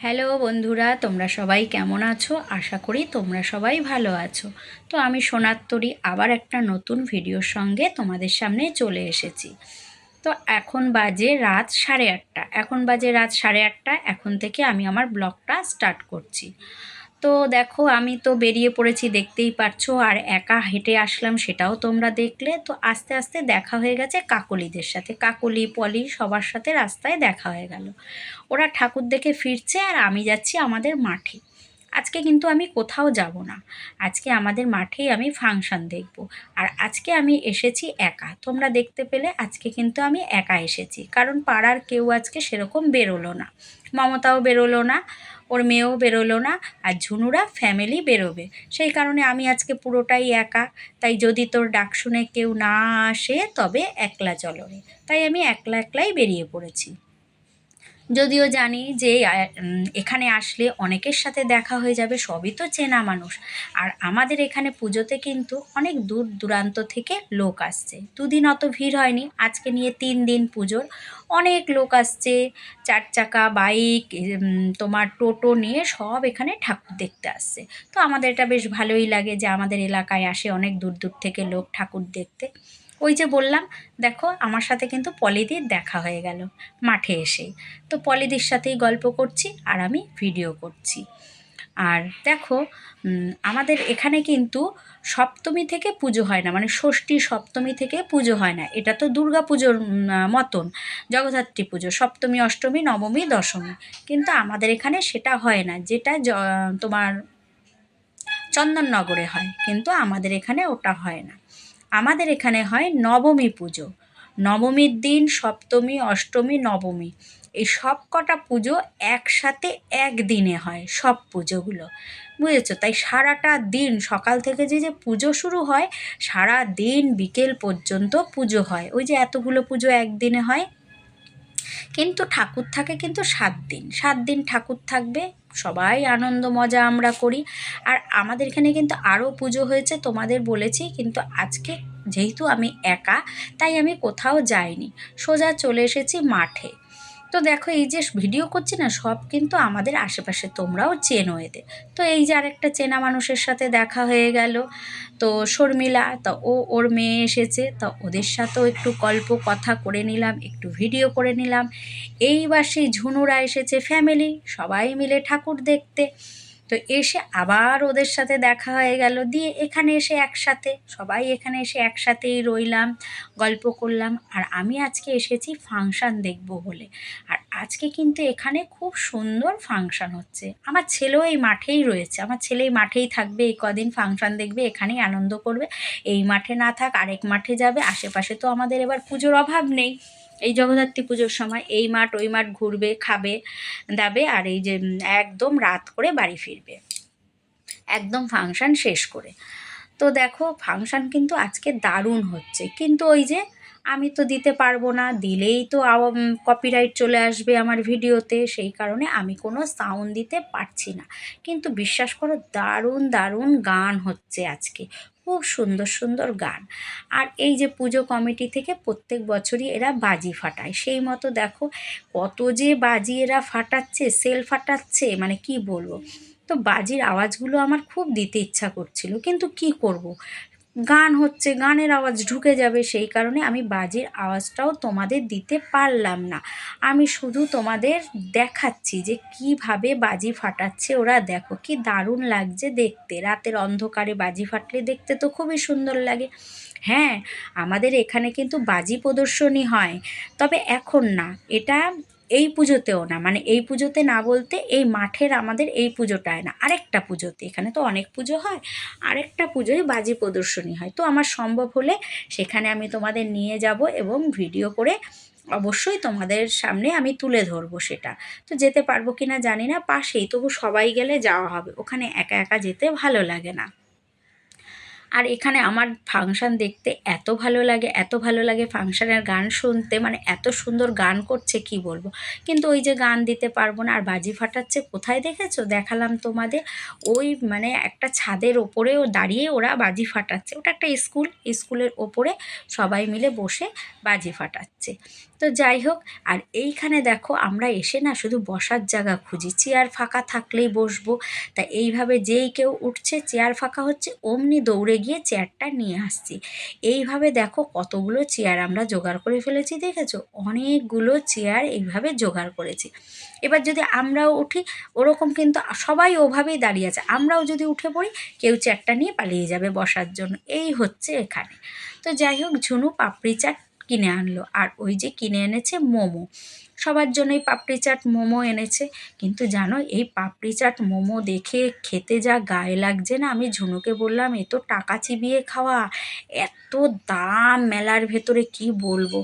Hello বন্ধুরা, তোমরা সবাই কেমন আছো? আশা করি তোমরা সবাই ভালো আছো। তো আমি সোনাত্তরী, আবার একটা নতুন ভিডিওর সঙ্গে তোমাদের সামনে চলে এসেছি। তো এখন বাজে রাত সাড়ে আটটা। এখন বাজে রাত সাড়ে আটটা, এখন থেকে আমি আমার ব্লগটা স্টার্ট করছি। তো দেখো, আমি তো বেরিয়ে পড়েছি, দেখতেই পারছ, আর একা হেঁটে আসলাম সেটাও তোমরা দেখলে। তো আস্তে আস্তে দেখা হয়ে গেছে কাকলিদের সাথে। কাকলি, পলি সবার সাথে রাস্তায় দেখা হয়ে গেল। ওরা ঠাকুর দেখে ফিরছে আর আমি যাচ্ছি আমাদের মাঠে। আজকে কিন্তু আমি কোথাও যাব না। আজকে আমাদের মাঠেই আমি ফাংশন দেখব। আর আজকে আমি এসেছি একা। তোমরা দেখতে পেলে আজকে কিন্তু আমি একা এসেছি। কারণ পাড়ার কেউ আজকে সেরকম বেরোলো না। মমতাও বেরোলো না। ওর মেয়েও বেরোলো না আর ঝুনুরা ফ্যামিলি বেরোবে। সেই কারণে আমি আজকে পুরোটাই একা। তাই যদি তোর ডাক শুনে কেউ না আসে, তবে একলা চলো রে তাই আমি একলা একলাই বেরিয়ে পড়েছি। যদিও জানি যে এখানে আসলে অনেকের সাথে দেখা হয়ে যাবে, সবই তো চেনা মানুষ। আর আমাদের এখানে পুজোতে কিন্তু অনেক দূর দূরান্ত থেকে লোক আসছে। দুদিন অত ভিড় হয়নি। আজকে নিয়ে তিন দিন পুজোর অনেক লোক আসছে, চার চাকা, বাইক তোমার টোটো নিয়ে সব এখানে ঠাকুর দেখতে আসছে। তো আমাদের এটা বেশ ভালোই লাগে যে, আমাদের এলাকায় আসে অনেক দূর দূর থেকে লোক ঠাকুর দেখতে। ওই যে বললাম, দেখো আমার সাথে কিন্তু পলিদির দেখা হয়ে গেল মাঠে এসেই। তো পলিদির সাথেই গল্প করছি আর আমি ভিডিও করছি। আর দেখো আমাদের এখানে কিন্তু সপ্তমী থেকে পুজো হয় না মানে ষষ্ঠী সপ্তমী থেকে পুজো হয় না। এটা তো দুর্গা পুজোর মতন, জগদ্ধাত্রী পুজো, সপ্তমী, অষ্টমী, নবমী, দশমী। কিন্তু আমাদের এখানে সেটা হয় না, যেটা তোমার চন্দননগরে হয়, কিন্তু আমাদের এখানে ওটা হয় না। আমাদের এখানে হয় নবমী পুজো। নবমীর দিন সপ্তমী, অষ্টমী, নবমী। এই সব কটা পুজো একসাথে একদিনে হয়, সব পুজোগুলো। বুঝেছ? তাই সারাটা দিন, সকাল থেকে যে যে পুজো শুরু হয় সারা দিন বিকেল পর্যন্ত পুজো হয়। ওই যে এতগুলো পুজো একদিনে হয় কিন্তু ঠাকুর থাকে কিন্তু সাত দিন। সাত দিন ঠাকুর থাকবে, সবাই আনন্দ, মজা আমরা করি। আর আমাদের এখানে কিন্তু আরও পুজো হয়েছে, তোমাদের বলেছি, কিন্তু আজকে যেহেতু আমি একা, তাই আমি কোথাও যাইনি। সোজা চলে এসেছি মাঠে। তো দেখো, এই যে ভিডিও করছি না, সব কিন্তু আমাদের আশেপাশে তোমরাও চেনো এদের। তো এই যে আরেকটা চেনা মানুষের সাথে দেখা হয়ে গেল, তো শর্মিলা, তা ও, ওর মেয়ে এসেছে, তা ওদের সাথেও একটু গল্প, কথা করে নিলাম, একটু ভিডিও করে নিলাম। এইবার সেই ঝুনুরা এসেছে ফ্যামিলি সবাই মিলে ঠাকুর দেখতে। তো এসে আবার ওদের সাথে দেখা হয়ে গেল। দিয়ে এখানে এসে একসাথে, সবাই এখানে এসে একসাথেই রইলাম, গল্প করলাম। আর আমি আজকে এসেছি ফাংশান দেখব বলে। আর আজকে কিন্তু এখানে খুব সুন্দর ফাংশান হচ্ছে। আমার ছেলেও এই মাঠেই রয়েছে। আমার ছেলে এই মাঠেই থাকবে, এই কদিন ফাংশান দেখবে, এখানেই আনন্দ করবে। এই মাঠে না থাক, আরেক মাঠে যাবে। আশেপাশে তো আমাদের এবার পুজোর অভাব নেই। এই জগদ্ধাত্রী পুজোর সময় এই মাঠ, ওই মাঠ ঘুরবে, খাবে, দাবে আর এই যে একদম রাত করে বাড়ি ফিরবে। একদম ফাংশান শেষ করে। তো দেখো, ফাংশান কিন্তু আজকে দারুণ হচ্ছে। কিন্তু ওই যে আমি তো দিতে পারব না, দিলেই তো কপিরাইট চলে আসবে আমার ভিডিওতে, সেই কারণে আমি কোনো সাউন্ড দিতে পারছি না। কিন্তু বিশ্বাস করো, দারুণ দারুণ গান হচ্ছে আজকে। খুব সুন্দর সুন্দর গান। আর এই যে পুজো কমিটি থেকে প্রত্যেক বছরই এরা বাজি ফাটায়। সেই মতো দেখো, কত যে বাজি এরা ফাটাচ্ছে সেল ফাটাচ্ছে মানে কি বলব? তো বাজির আওয়াজগুলো আমার খুব দিতে ইচ্ছা করছিল। কিন্তু কি করব। গান হচ্ছে, গানের আওয়াজ ঢুকে যাবে, সেই কারণে আমি বাজির আওয়াজটাও তোমাদের দিতে পারলাম না। আমি শুধু তোমাদের দেখাচ্ছি যে কীভাবে বাজি ফাটাচ্ছে ওরা। দেখো কি দারুণ লাগছে দেখতে। রাতের অন্ধকারে বাজি ফাটলে দেখতে তো খুবই সুন্দর লাগে। হ্যাঁ আমাদের এখানে কিন্তু বাজি প্রদর্শনী হয়। তবে এখন না, এটা এই পুজোতেও না মানে এই পুজোতে না বলতে এই মাঠের আমাদের এই পুজোটায় না, আরেকটা পুজোতে। এখানে তো অনেক পুজো হয়, আরেকটা পুজোয় বাজি প্রদর্শনী হয়। তো আমার সম্ভব হলে সেখানে আমি তোমাদের নিয়ে যাব এবং ভিডিও করে অবশ্যই তোমাদের সামনে আমি তুলে ধরবো সেটা। তো যেতে পারব কি না জানি না, পাশেই, তবু সবাই গেলে যাওয়া হবে। ওখানে একা একা যেতে ভালো লাগে না। আর এখানে আমার ফাংশান দেখতে এত ভালো লাগে, এত ভালো লাগে ফাংশানের গান শুনতে মানে এত সুন্দর গান করছে, কি বলব? কিন্তু ওই যে গান দিতে পারব না, আর বাজি ফাটাচ্ছে কোথায় দেখেছ? দেখালাম তোমাদের ওই মানে একটা ছাদের ওপরেও দাঁড়িয়ে ওরা বাজি ফাটাচ্ছে। ওটা একটা স্কুল, স্কুলের ওপরে সবাই মিলে বসে বাজি ফাটাচ্ছে। তো যাই হোক, আর এইখানে দেখো আমরা এসে না শুধু বসার জায়গা খুঁজি, চেয়ার ফাঁকা থাকলেই বসবো। তা এইভাবে যেই কেউ উঠছে, চেয়ার ফাঁকা হচ্ছে, অমনি দৌড়ে গিয়ে চেয়ারটা নিয়ে আসছি। এইভাবে দেখো কতগুলো চেয়ার আমরা জোগাড় করে ফেলেছি, দেখেছ? অনেকগুলো চেয়ার এইভাবে জোগাড় করেছি। এবার যদি আমরাও উঠি, ওরকম কিন্তু সবাই ওভাবেই দাঁড়িয়ে আছে। আমরাও যদি উঠে পড়ি, কেউ চেয়ারটা নিয়ে পালিয়ে যাবে বসার জন্য। এই হচ্ছে এখানে। তো যাই হোক, ঝুনু পাপড়ি চাট কিনে আনলো। আর ওই যে কিনে এনেছে মোমো। সবার জন্যই পাপড়ি চাট মোমো এনেছে। কিন্তু জানো, এই পাপড়ি চাট মোমো দেখে খেতে যা গায়ে লাগছে না। আমি ঝুনুকে বললাম, এ তো টাকা চিবিয়ে খাওয়া। এত দাম মেলার ভেতরে কি বলব?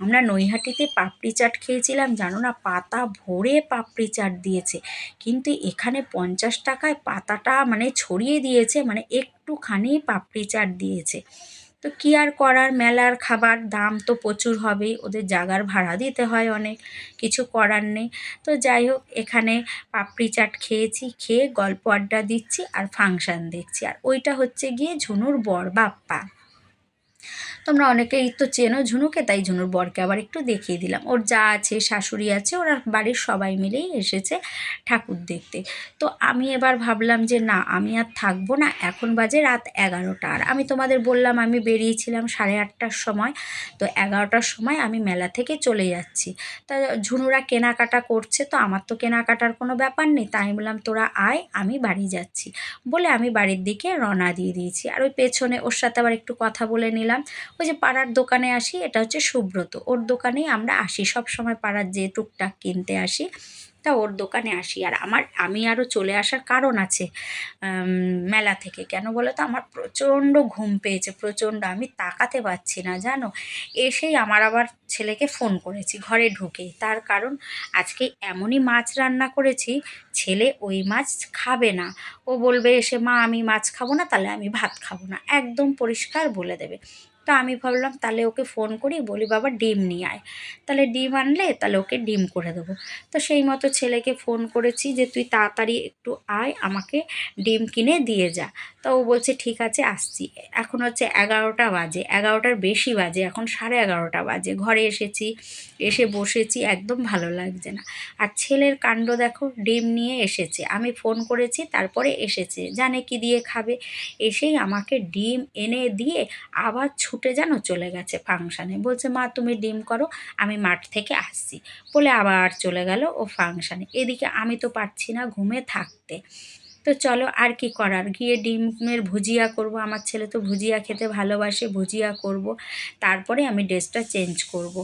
আমরা নৈহাটিতে পাপড়ি চাট খেয়েছিলাম, জানো না, পাতা ভরে পাপড়ি চাট দিয়েছে। কিন্তু এখানে পঞ্চাশ টাকায় পাতাটা মানে ছড়িয়ে দিয়েছে মানে একটুখানি পাপড়ি চাট দিয়েছে। তো কী আর করার? মেলার খাবার দাম তো প্রচুর হবেই, ওদের জাগার ভাড়া দিতে হয় অনেক, কিছু করার নেই। তো যাই হোক, এখানে পাপড়ি চাট খেয়েছি, খেয়ে গল্প আড্ডা দিচ্ছি আর ফাংশান দেখছি। আর ওইটা হচ্ছে গিয়ে ঝুনুর বর বাপ্পা। তোমরা অনেকেই তো চেনো ঝুনুকে, তাই ঝুনুর বরকে আবার একটু দেখিয়ে দিলাম। ওর যা আছে, শাশুড়ি আছে, ওরা বাড়ির সবাই মিলেই এসেছে ঠাকুর দেখতে। তো আমি এবার ভাবলাম যে না, আমি আর থাকব না, এখন বাজে রাত এগারোটা। আর আমি তোমাদের বললাম, আমি বেরিয়েছিলাম সাড়ে আটটার সময়। তো এগারোটার সময় আমি মেলা থেকে চলে যাচ্ছি। তা ঝুনুরা কেনাকাটা করছে, তো আমার তো কেনাকাটার কোনো ব্যাপার নেই। তাই বললাম, তোরা আয়, আমি বাড়ি যাচ্ছি। বলে আমি বাড়ির দিকে রওনা দিয়ে দিয়েছি। আর ওই পেছনে ওর সাথে আবার একটু কথা বলে নিলাম। ওই যে পাড়ার দোকানে আসি, এটা হচ্ছে সুব্রত। ওর দোকানেই আমরা আসি, সব সময় পাড়ার যে টুকটাক কিনতে আসি, তা ওর দোকানে আসি। আর আমার, আমি আরও চলে আসার কারণ আছে মেলা থেকে। কেন বলো তো, আমার প্রচণ্ড ঘুম পেয়েছে, প্রচণ্ড। আমি তাকাতে পারছি না, জানো? এসেই আমার আবার ছেলেকে ফোন করেছি, ঘরে ঢুকে। তার কারণ, আজকে এমনই মাছ রান্না করেছি, ছেলে ওই মাছ খাবে না। ও বলবে এসে, মা, আমি মাছ খাব না, তাহলে আমি ভাত খাব না। একদম পরিষ্কার বলে দেবে। তো আমি ভাবলাম, তাহলে ওকে ফোন করি, বলি, বাবা, ডিম নিয়ে আয়। তাহলে ডিম আনলে, তাহলে ওকে ডিম করে দেবো। তো সেই মতো ছেলেকে ফোন করেছি যে, তুই তাড়াতাড়ি একটু আয়, আমাকে ডিম কিনে দিয়ে যা। তো ও বলছে, ঠিক আছে, আসছি। এখন হচ্ছে এগারোটা বাজে, এগারোটার বেশি বাজে, এখন সাড়ে এগারোটা বাজে। ঘরে এসেছি, এসে বসেছি, একদম ভালো লাগছে না। আর ছেলের কাণ্ড দেখো, ডিম নিয়ে এসেছে। আমি ফোন করেছি, তারপরে এসেছে। জানে কি দিয়ে খাবে? এসেই আমাকে ডিম এনে দিয়ে আবার ছুটে যেন চলে গেছে ফাংশানে। বলছে, মা, তুমি ডিম করো, আমি মাঠ থেকে আসছি। বলে আবার চলে গেল ও ফাংশানে। এদিকে আমি তো পারছি না ঘুমে থাকতে। তো চলো আর কি করার? গিয়ে ডিমের ভুজিয়া করব। আমার ছেলে তো ভুজিয়া খেতে ভালোবাসে, ভুজিয়া করব। তারপরে আমি ড্রেসটা চেঞ্জ করব।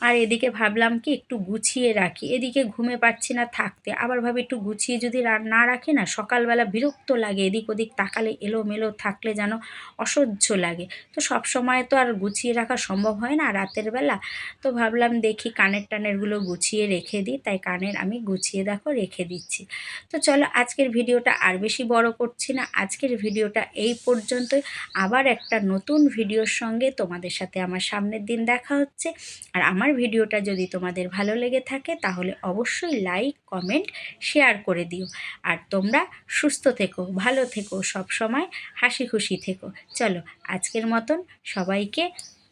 আর এদিকে ভাবলাম কি, একটু গুছিয়ে রাখি। এদিকে ঘুমে পাচ্ছি না থাকতে। আবার ভাবি একটু গুছিয়ে যদি না রাখি না, সকালবেলা বিরক্ত লাগে। এদিক ওদিক তাকালে এলোমেলো থাকলে যেন অসহ্য লাগে। তো সব সময় তো আর গুছিয়ে রাখা সম্ভব হয় না রাতের বেলা। তো ভাবলাম দেখি কানের টানেরগুলো গুছিয়ে রেখে দিই। তাই কানের আমি গুছিয়ে দেখো রেখে দিচ্ছি। তো চলো আজকের ভিডিওটা আর বেশি বড় করছি না। আজকের ভিডিওটা এই পর্যন্তই। আবার একটা নতুন ভিডিওর সঙ্গে তোমাদের সাথে আমার সামনের দিন দেখা হচ্ছে। আর আমার ভিডিওটা যদি তোমাদের ভালো লেগে থাকে, তাহলে অবশ্যই লাইক কমেন্ট শেয়ার করে দিও। আর তোমরা সুস্থ থেকো, ভালো থেকো, সব সময় হাসি খুশি থেকো। চলো, আজকের মতন সবাইকে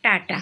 টাটা।